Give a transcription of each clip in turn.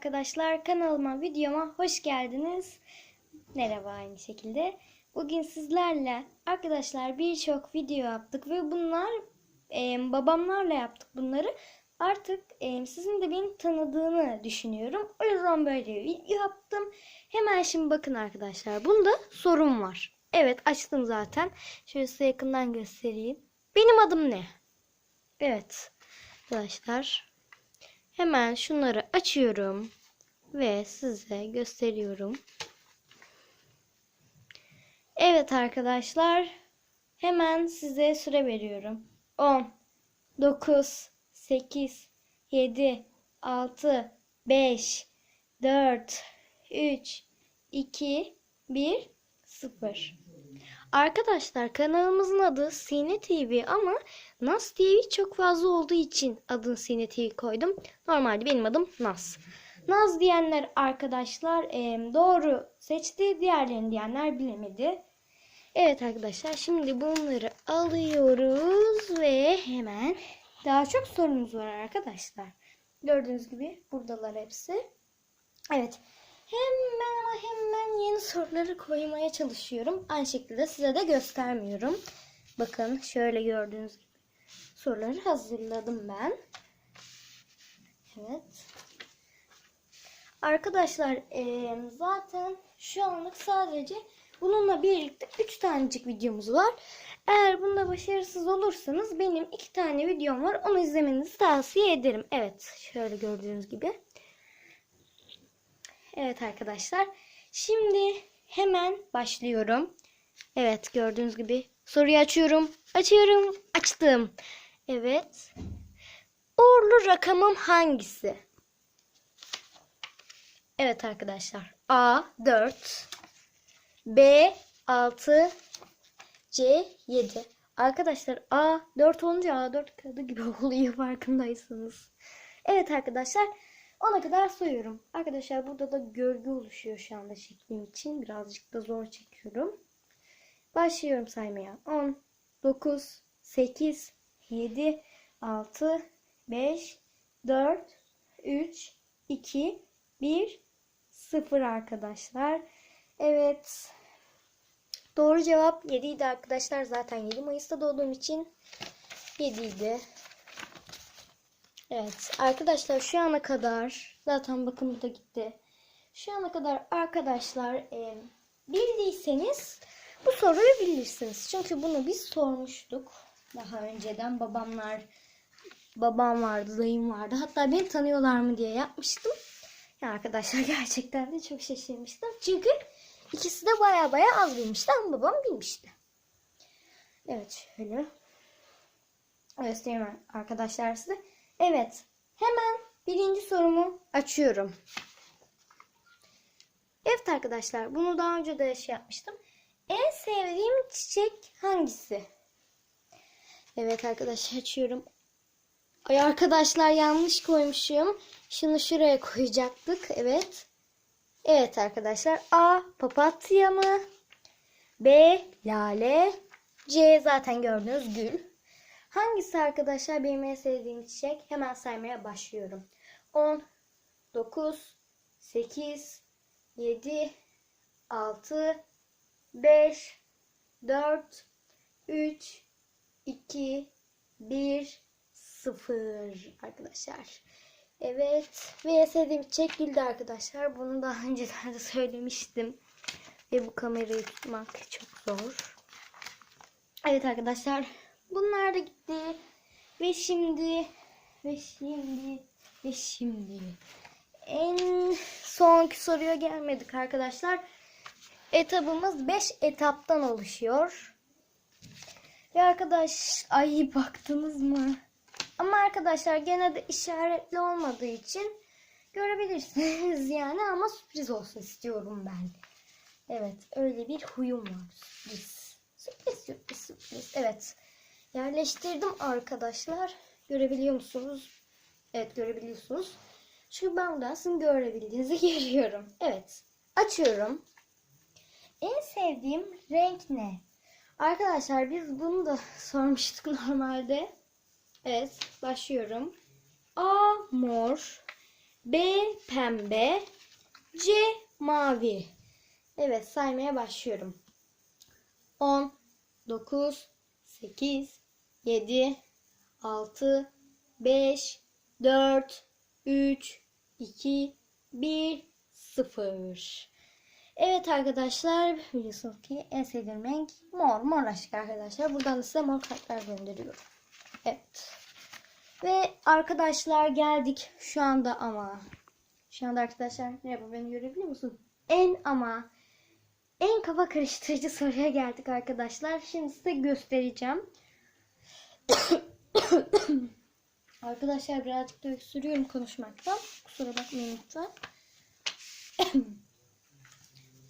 arkadaşlar kanalıma videoma hoş geldiniz. Merhaba aynı şekilde. Bugün sizlerle arkadaşlar birçok video yaptık ve bunlar e, babamlarla yaptık bunları. Artık e, sizin de beni tanıdığını düşünüyorum. O yüzden böyle bir video yaptım. Hemen şimdi bakın arkadaşlar. Bunda sorun var. Evet açtım zaten. Şöyle size yakından göstereyim. Benim adım ne? Evet arkadaşlar. Hemen şunları açıyorum ve size gösteriyorum. Evet arkadaşlar. Hemen size süre veriyorum. 10 9 8 7 6 5 4 3 2 1 0 Arkadaşlar kanalımızın adı Sine TV ama Nas TV çok fazla olduğu için adını Sine TV koydum. Normalde benim adım Nas. Naz diyenler arkadaşlar doğru seçti. Diğerlerini diyenler bilemedi. Evet arkadaşlar şimdi bunları alıyoruz ve hemen daha çok sorumuz var arkadaşlar. Gördüğünüz gibi buradalar hepsi. Evet. Hemen ama hemen yeni soruları koymaya çalışıyorum. Aynı şekilde size de göstermiyorum. Bakın şöyle gördüğünüz gibi soruları hazırladım ben. Evet. Arkadaşlar eee, zaten şu anlık sadece bununla birlikte 3 tanecik videomuz var. Eğer bunda başarısız olursanız benim 2 tane videom var. Onu izlemenizi tavsiye ederim. Evet şöyle gördüğünüz gibi. Evet arkadaşlar. Şimdi hemen başlıyorum. Evet gördüğünüz gibi soruyu açıyorum. Açıyorum. Açtım. Evet. Uğurlu rakamım hangisi? Evet arkadaşlar. A 4 B 6 C 7 Arkadaşlar A 4 olunca A4 kağıdı gibi oluyor farkındaysanız. Evet arkadaşlar ona kadar sayıyorum. Arkadaşlar burada da gölge oluşuyor şu anda çektiğim için. Birazcık da zor çekiyorum. Başlıyorum saymaya. 10, 9, 8, 7, 6, 5, 4, 3, 2, 1, 0 arkadaşlar. Evet. Doğru cevap 7 idi arkadaşlar. Zaten 7 Mayıs'ta doğduğum için 7 idi. Evet arkadaşlar şu ana kadar zaten bakın bu da gitti. Şu ana kadar arkadaşlar e, bildiyseniz bu soruyu bilirsiniz. Çünkü bunu biz sormuştuk daha önceden babamlar babam vardı, dayım vardı. Hatta beni tanıyorlar mı diye yapmıştım. Ya arkadaşlar gerçekten de çok şaşırmıştım. Çünkü ikisi de baya baya az bilmişti ama babam bilmişti. Evet şöyle. Göstereyim arkadaşlar size. Evet. Hemen birinci sorumu açıyorum. Evet arkadaşlar bunu daha önce de şey yapmıştım. En sevdiğim çiçek hangisi? Evet arkadaşlar açıyorum. Ay arkadaşlar yanlış koymuşum. Şunu şuraya koyacaktık. Evet. Evet arkadaşlar. A. Papatya mı? B. Lale. C. Zaten gördüğünüz gül. Hangisi arkadaşlar benim en sevdiğim çiçek? Hemen saymaya başlıyorum. 10, 9, 8, 7, 6, 5, 4, 3, 2, 1, 0 arkadaşlar. Evet. Ve en sevdiğim çiçek güldü arkadaşlar. Bunu daha önceden de söylemiştim. Ve bu kamerayı tutmak çok zor. Evet arkadaşlar. Bunlar da gitti. Ve şimdi ve şimdi ve şimdi en sonki soruya gelmedik arkadaşlar. Etabımız 5 etaptan oluşuyor. Ve arkadaş ay baktınız mı? Ama arkadaşlar gene de işaretli olmadığı için görebilirsiniz yani ama sürpriz olsun istiyorum ben. Evet öyle bir huyum var. Sürpriz. Sürpriz sürpriz sürpriz. Evet. Yerleştirdim arkadaşlar. Görebiliyor musunuz? Evet görebiliyorsunuz. Çünkü ben buradan sizin görebildiğinizi görüyorum. Evet. Açıyorum. En sevdiğim renk ne? Arkadaşlar biz bunu da sormuştuk normalde. Evet başlıyorum. A mor. B pembe, C mavi. Evet saymaya başlıyorum. 10, 9, 8, 7, 6, 5, 4, 3, 2, 1, 0. Evet arkadaşlar biliyorsunuz ki en sevdiğim renk mor. Mor aşk arkadaşlar. Buradan da size mor kartlar gönderiyorum. Evet. Ve arkadaşlar geldik şu anda ama. Şu anda arkadaşlar merhaba beni görebiliyor musun? En ama en kafa karıştırıcı soruya geldik arkadaşlar. Şimdi size göstereceğim. Arkadaşlar birazcık da öksürüyorum konuşmaktan. Kusura bakmayın lütfen.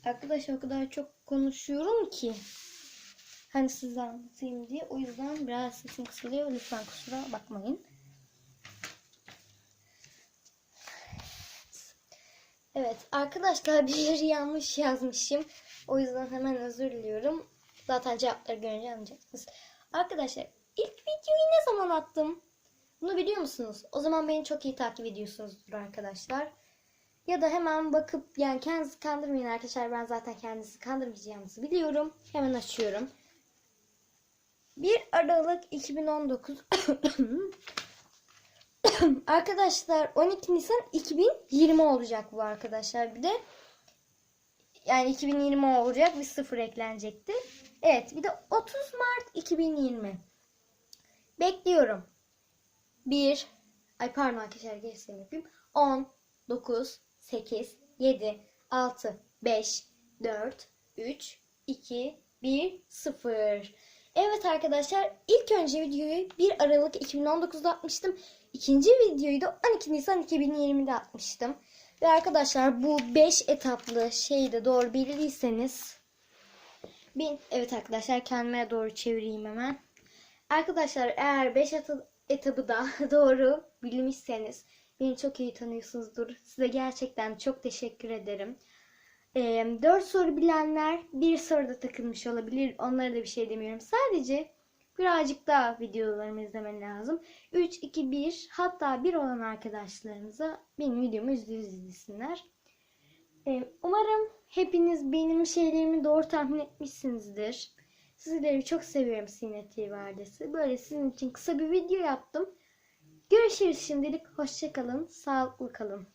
Arkadaşlar o kadar çok konuşuyorum ki. Hani size anlatayım diye. O yüzden biraz sesim kısılıyor. Lütfen kusura bakmayın. Evet arkadaşlar bir yeri yanlış yazmışım. O yüzden hemen özür diliyorum. Zaten cevapları görünce anlayacaksınız. Arkadaşlar ilk videoyu ne zaman attım? Bunu biliyor musunuz? O zaman beni çok iyi takip ediyorsunuzdur arkadaşlar. Ya da hemen bakıp yani kendinizi kandırmayın arkadaşlar. Ben zaten kendinizi kandırmayacağınızı biliyorum. Hemen açıyorum. 1 Aralık 2019 Arkadaşlar 12 Nisan 2020 olacak bu arkadaşlar. Bir de yani 2020 olacak bir sıfır eklenecekti. Evet bir de 30 Mart 2020. Bekliyorum. 1 Ay pardon arkadaşlar gerisini yapayım. 10 9 8 7 6 5 4 3 2 1 0 Evet arkadaşlar ilk önce videoyu 1 Aralık 2019'da atmıştım. İkinci videoyu da 12 Nisan 2020'de atmıştım. Ve arkadaşlar bu 5 etaplı şeyi de doğru bildiyseniz bin evet arkadaşlar kendime doğru çevireyim hemen. Arkadaşlar eğer 5 etabı da doğru bilmişseniz beni çok iyi tanıyorsunuzdur. Size gerçekten çok teşekkür ederim. 4 soru bilenler bir soruda takılmış olabilir. Onlara da bir şey demiyorum. Sadece birazcık daha videolarımı izlemen lazım. 3, 2, 1 hatta 1 olan arkadaşlarınıza benim videomu yüz izlesinler. Umarım hepiniz benim şeylerimi doğru tahmin etmişsinizdir. Sizleri çok seviyorum Sinet TV ailesi. Böyle sizin için kısa bir video yaptım. Görüşürüz şimdilik. Hoşçakalın. Sağlıklı kalın.